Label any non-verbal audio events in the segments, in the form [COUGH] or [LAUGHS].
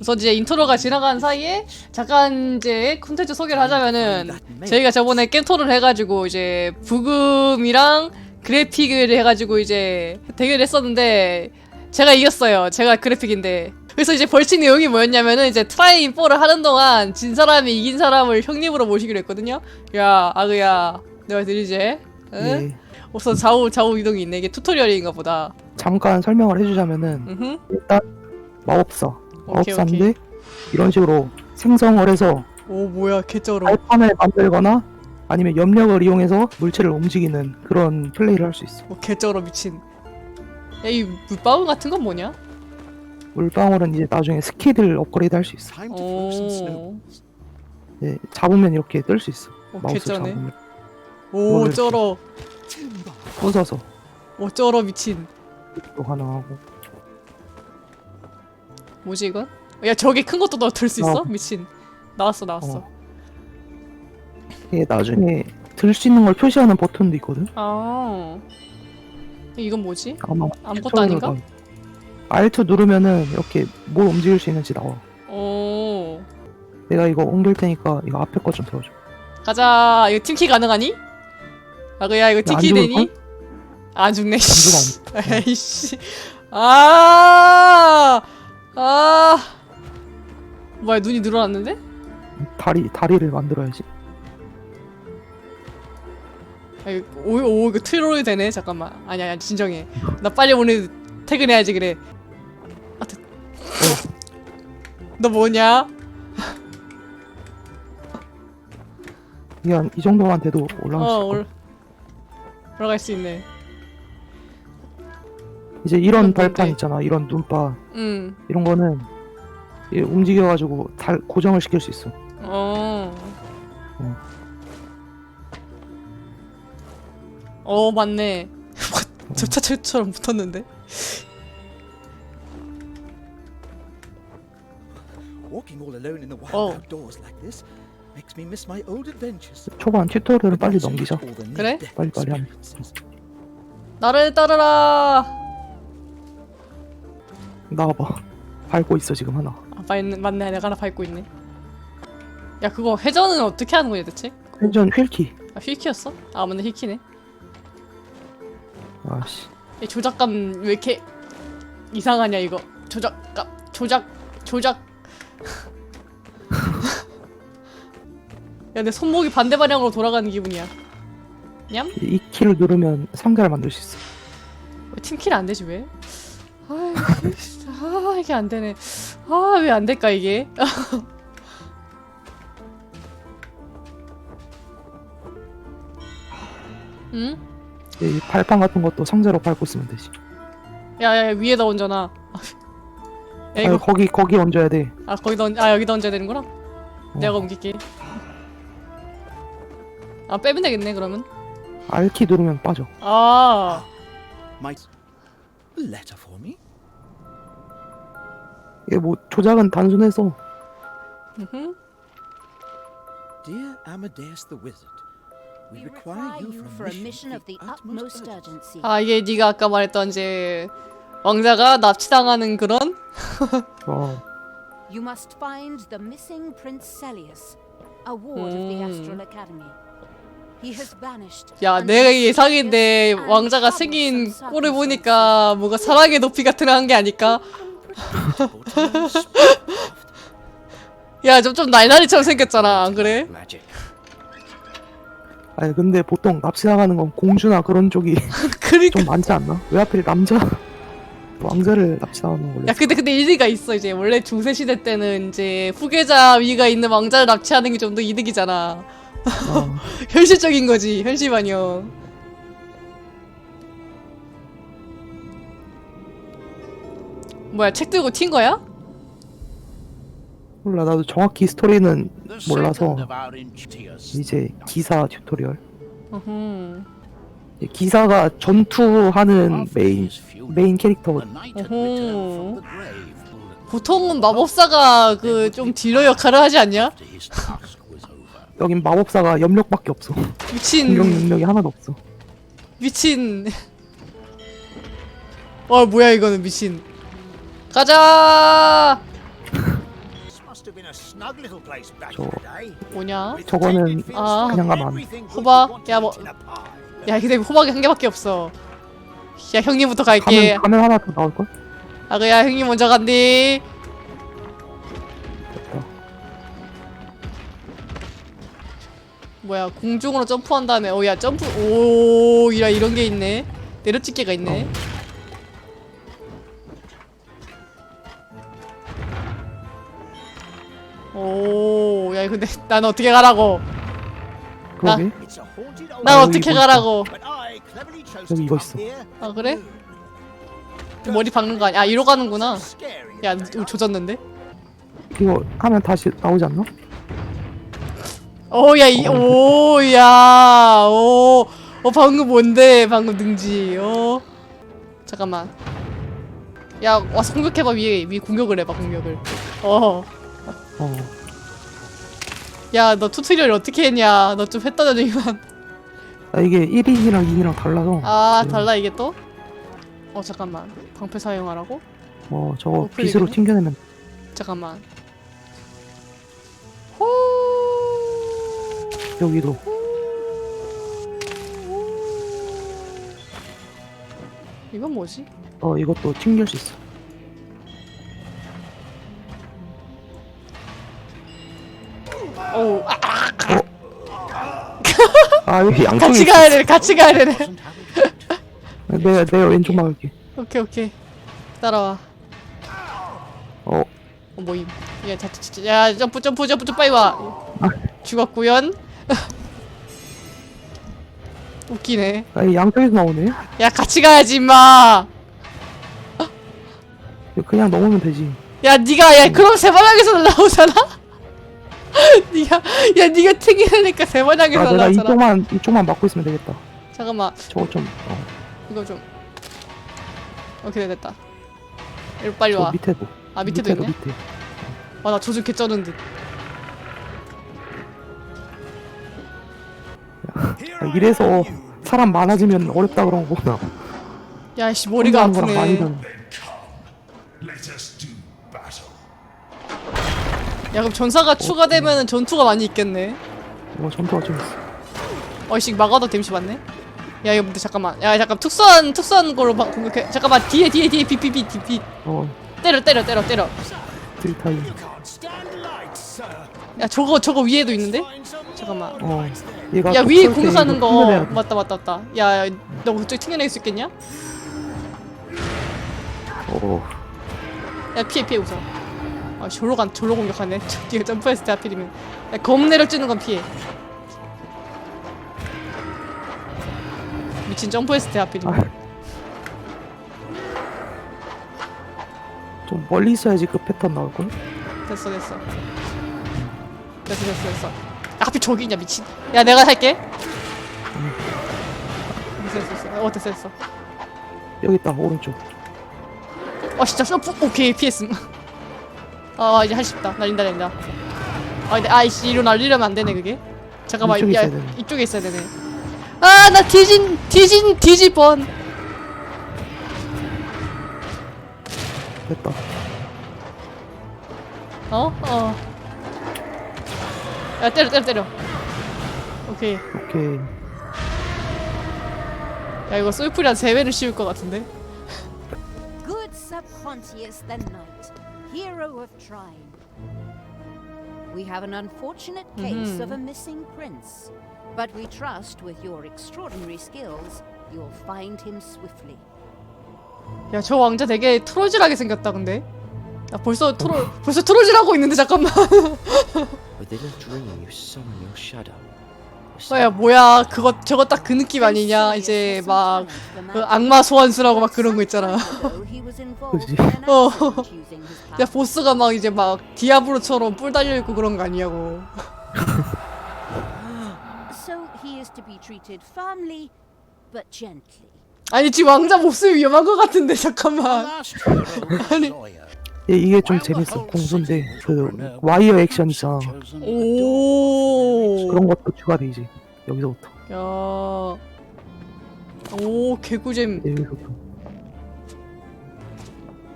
우선 이제 인트로가 지나간 사이에 잠깐 이제 콘텐츠 소개를 하자면은 저희가 저번에 게임토를 해가지고 이제 부금이랑 그래픽을 해가지고 이제 대결을 했었는데 제가 이겼어요. 제가 그래픽인데. 그래서 이제 벌칙 내용이 뭐였냐면은 이제 트라이 4를 하는 동안 진 사람이 이긴 사람을 형님으로 모시기로 했거든요. 야 아그야 내가 들리지? 응? 예. 우선 좌우 좌우 이동이 있네. 이게 튜토리얼인가 보다. 잠깐 설명을 해주자면은 음흠. 일단 마법사 오케이, 마법사인데 이런 식으로 생성을 해서 오 뭐야 개쩔어. 발판을 만들거나 아니면 염력을 이용해서 물체를 움직이는 그런 플레이를 할 수 있어. 뭐 개쩔어 미친. 야 이 물방울 같은 건 뭐냐? 물방울은 이제 나중에 스킬을 업그레이드 할 수 있어. 오. 예, 잡으면 이렇게 뜰 수 있어. 오 마우스 개쩌네. 잡으면 오 뭐를 쩔어. 부서서 오 쩔어 미친. 또 가능하고. 뭐지 이건? 야 저기 큰 것도 넣을 수 있어? 어. 미친. 나왔어 나왔어. 어. 이게 나중에 들 수 있는 걸 표시하는 버튼도 있거든. 아. 이건 뭐지? 아마 아무것도 아닌가? 알트 누르면은 이렇게 뭘 움직일 수 있는지 나와. 오. 내가 이거 옮길 테니까 이거 앞에 거 좀 들어줘. 가자. 이거 팀키 가능하니? 아그야 이거 안 팀키 죽을 되니? 걸? 안 죽네. 죽어, 안 에이씨. [LAUGHS] 아. 아. 뭐야 눈이 늘어났는데? 다리 다리를 만들어야지. 아, 이거- 오, 오 이거 트롤이 되네 잠깐만 아니 아니 진정해 나 빨리 오늘 퇴근해야지 그래 아, 됐... 너 뭐냐? 한이 정도만 돼도 올라갈 수 어. 올... 올라갈 수 있네 이제 이런 발판? 있잖아. 이런 눈바 응 이런 거는 이 움직여가지고 달 고정을 시킬 수 있어. 어. 응. 어 맞네 접차처럼 붙었는데 Walking all alone in the wild Oh. outdoors like this makes me miss my old adventures. 초반 튜토리얼을 빨리 넘기자. all the 그래? near-death 빨리 빨리 하면. experiences. 나를 따르라 나와봐. 밟고 있어 지금 하나. 아 맞네, 맞네 내가 하나 밟고 있네 야 그거 회전은 어떻게 하는 거야 대체? 회전 휠키. 아 휠키였어? 아 맞네 휠키네 아씨. 이 조작감 왜 이렇게 이상하냐 이거 조작감 조작 조작 [LAUGHS] 야 내 손목이 반대 방향으로 돌아가는 기분이야 냠? 이 키를 누르면 상자를 만들 수 있어. 왜 팀킬 안 되지 왜? 아이, 아 이게 안 되네 아 왜 안 될까 이게 [LAUGHS] 응? 이 발판 같은 것도 상자로 밟고 쓰면 되지. 야야 위에다 얹어놔 야 아, 이거 거기 거기 얹어야 돼. 아 거기다 얹, 아 여기다 얹어야 되는구나 어. 내가 옮길게 아 빼면 되겠네 그러면 R키 누르면 빠져. 아 My a letter for me? 이게 뭐 조작은 단순해서. Dear Amadeus the Wizard, we require you for a mission of the utmost urgency. 아 이게 네가 아까 말했던 이제 왕자가 납치당하는 그런 어, You must find the missing Prince Celius, a ward of the 음. Astral Academy. He has vanished. 야 내 예상인데 왕자가 생긴 꼴을. 보니까 뭔가 사랑의 높이 같은 거한게 아닐까 야 좀 좀 날다리처럼 생겼잖아. 안 그래? 아니 근데 보통 납치 나가는 건 공주나 그런 쪽이 [LAUGHS] 그러니까. 좀 많지 않나? 왜 하필 남자? [LAUGHS] 왕자를 납치 나가는 걸로? 야 근데 근데 일리가 있어 이제. 원래 중세 시대 때는 이제 후계자 위가 있는 왕자를 납치하는 게 좀 더 이득이잖아. 어, [LAUGHS] 현실적인 거지 현실 반영 뭐야 책 들고 튄 거야? 몰라 나도 정확히 스토리는 몰라서 이제 기사 튜토리얼. 어흠 이제 기사가 전투하는 메인 메인 캐릭터 어허. 보통은 마법사가 그 좀 딜러 역할을 하지 않냐? 여긴 마법사가 염력밖에 없어. 미친 공격 능력이 하나도 없어. 미친 와 뭐야 이거는 미친 가자. 뭐냐? 저거는 아. 그냥 가면 안 돼. 호박, 야, 뭐-. 야 근데 호박이 한 개밖에 없어 야 형님부터 갈게 가면 가면 하나 더 나올 걸? 아 그야 형님 먼저 간디 됐다. 뭐야 공중으로 점프한 다음에 어야 점프 오야 이런 게 있네 내려찍기가 있네 오야 근데 난 어떻게 가라고 그러게. Haunted old 난 아, 어떻게 뭐 가라고 cleverly chose 여기 이거 있어. 아 그래? 머리 박는 거 아니야 아 이리로 가는구나. 야 우리 조졌는데 이거 하면 다시 나오지 않나? 오야 이 오야 오 어, 방금 뭔데 방금 능지 어 잠깐만 야 와서 공격해봐 위에 위 공격을 해봐 공격을 어. 어 야 너 튜토리얼 어떻게 했냐 너 좀 했다 저기만 아, 이게 1인이랑 2인이랑 달라서. 아 네. 달라 이게 또? 어 잠깐만 방패 사용하라고? 어, 저거 어, 빗으로 풀리겠네? 튕겨내면 잠깐만 호 여기도. 이건 뭐지? 어, 이것도 튕길 수 있어. 어우 아, 아, 여기 양쪽에 같이. 가야 돼 같이 가야 we hoped. 내가, 내가 왼쪽 막을게. 오케이 오케이 따라와 어, 어 모임 야, 자, 자, 자, 야 점프 점프 점프 좀 빨리 와 죽었구연 [LAUGHS] 웃기네 아, 이 양쪽에서 나오네. 야 같이 가야지 임마 그냥 넘으면 되지. 야 니가 야 그럼 세번역에서 나오잖아 [LAUGHS] 니가 야 니가 튕기니까 세번역에서 아, 내가 나오잖아 이쪽만, 이쪽만 막고 있으면 되겠다. 잠깐만 저거 좀, 어, 이거 좀 오케이 됐다 이리 빨리 저 와아 밑에도. 밑에도 있네 밑에. 와나 조준 개쩌는 듯 아, 이래서 사람 많아지면 어렵다 그런 거구나. 야씨 머리가 혼자 하는 거랑 많이 아프네. 야 그럼 전사가 추가되면 전투가 많이 있겠네. 뭐 전투가 좀 있어. 어이씨 막아도 데미지 받네? 야 이거 근데 잠깐만. 야 잠깐 특수한 특수한 걸로 막 공격해. 잠깐만 뒤에 뒤에 뒤에 비비비 뒤비. 어, 때려 때려 때려 때려. 딜타임. 야 저거 저거 위에도 있는데? 잠깐만. 어, 얘가 야또 위에 공격하는 거. 맞다 맞다 맞다. 야너 그쪽 튕겨낼 수 있겠냐? 어, 야 피해 피해 우선 아 졸로 간 졸로 공격하네. 저 뒤에 점프했을 때 하필이면. 야검 내려 찌는 건 피해. 미친 점프했을 때 하필이면. 아. 좀 멀리 있어야지 그 패턴 나올 걸. 됐어 됐어. 됐어 됐어 됐어. 야, 하필 저기 있냐 미친. 야 내가 살게. 됐어 됐어 됐어. 어 됐어 됐어. 여기 있다 오른쪽. 어 진짜 점프? 오케이 피했음 아 이제 할 수 있다 날린다 날린다 아 근데 아이씨 이로 날리려면 안 되네 그게 잠깐만 이쪽에 야, 있어야 되네. 이쪽에 있어야 되네 아 나 뒤진 뒤진 뻔 됐다. 어? 어. 야 때려 때려 때려 오케이 오케이. 야 이거 솔프리한 세배를 씌울 것 같은데 Good Sir Pontius the Knight, hero of Trine. We have an unfortunate case of a missing prince, but we trust with your extraordinary skills, you'll find him swiftly. 야 저 왕자 되게 트롤질하게 생겼다 근데 야 벌써 트롤 벌써 트롤질하고 있는데 잠깐만 Within a dream, you summon your shadow. 야 뭐야 그거 저거 딱 그 느낌 아니냐 이제 막 그 악마 소환수라고 막 그런 거 있잖아 그지. [LAUGHS] 어. 야 보스가 막 이제 막 디아블로처럼 뿔 달려 있고 그런 거 아니냐고 So he is to be treated firmly, but gently. 아니 지금 왕자 목숨이 위험한 것 같은데 잠깐만 [LAUGHS] hero 얘 이게 좀 재밌어. 공수인데 그 와이어 액션 있잖아. 오 그런 것도 추가돼 이제 여기서부터. 야. 오 개꿀잼 여기서부터.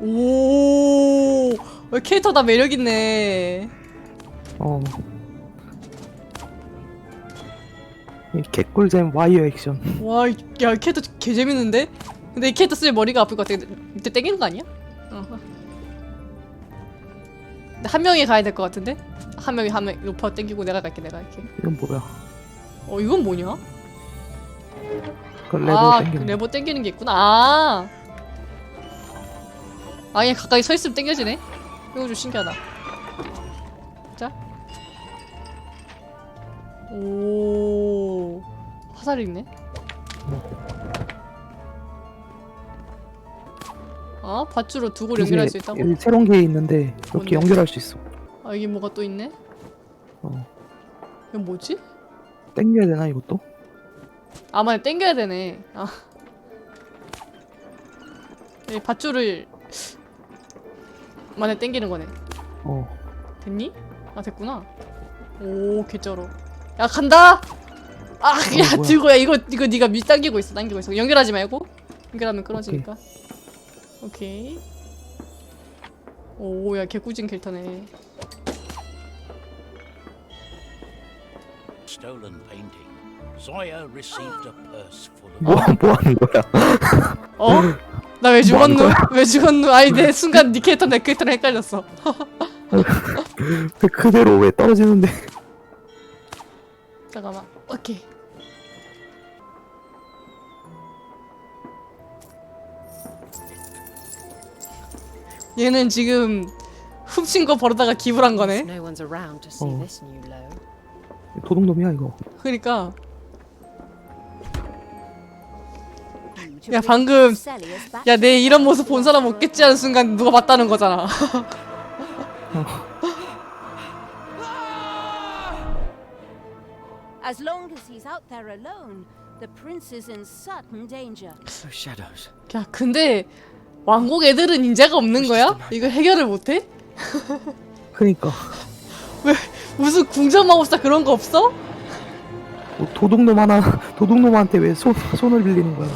오 어, 캐릭터 다 매력 있네 어. 이 개꿀잼 와이어 액션. 와, 이- 야, 이 캐릭터 개 재밌는데? 근데 이 캐릭터 쓰면 머리가 아플 것 같아. 밑에 땡기는 거 아니야? 어. 한 명이 가야 될 것 같은데? 한 명이 한명 높아 땡기고 내가 갈게, 내가 갈게. 이건 뭐야? 어, 이건 뭐냐? 그 레버 아, 땡기는. 그 레버 땡기는 게 있구나. 아. 아, 그냥 가까이 서 있으면 땡겨지네. 이거 좀 신기하다. 자. 오. 화살이 있네. 아, 밧줄로 두 골 연결할 수 있다고? 여기 새로운 게 있는데 이렇게 뭔데? 연결할 수 있어. 아, 여기 뭐가 또 있네? 어. 이건 뭐지? 땡겨야 되나 이것도? 아, 맞네. 땡겨야 되네. 아. 이 밧줄을 만에 땡기는 거네. 어. 됐니? 아 됐구나. 오 개쩔어. 야 간다. 아, 야 뭐야. 들고 야 이거 이거 네가 밑 당기고 있어, 당기고 있어. 연결하지 말고. 연결하면 끊어지니까. 오케이. 오, 야 개꿀진 캐릭터네. Stolen painting. Zoya received a purse full of 뭐, 뭐 하는 거야? 어? 나왜뭐 죽었노? 왜 죽었노? 아니 내 순간 니 캐릭터 내 캐릭터랑 헷갈렸어. 그 그대로 왜 떨어지는데? 잠깐만. 오케이. 얘는 지금 훔친 거 버리다가 기부한 거네. No one's around to see Oh. this new low. 도둑놈이야 이거. 그러니까 야 방금 야 내 이런. 모습 본 사람 없겠지 하는 순간 누가 봤다는 거잖아. As long as he's out there alone, the prince is in certain danger. Those shadows. 야 근데 왕국 애들은 인재가 없는 거야? 이거 해결을 못해? 그니까 [LAUGHS] 무슨 궁전 마법사 그런 거 없어? 뭐 도둑놈 하나 도둑놈한테 왜 손 손을 빌리는 거야?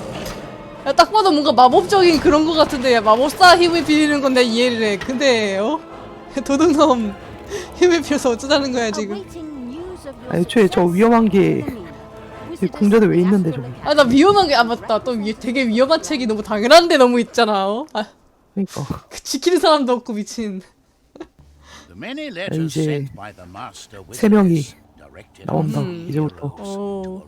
야 딱 봐도 뭔가 마법적인 그런 거 같은데 야 마법사 힘을 빌리는 건데 이해를 해. 근데 어? 도둑놈 [LAUGHS] 힘을 빌려서 어쩌자는 거야 지금. 아, 애초에 저 위험한 게. 이 궁전에 왜 있는데, 저기? 아 나 위험한 게 아 맞다 또 위, 되게 위험한 책이 너무 당연한데 너무 있잖아 어? 아, 그니까 그 지키는 사람도 없고 미친 The many letters 이제 sent by the master 세 명이 나온다 음. 이제부터. heroes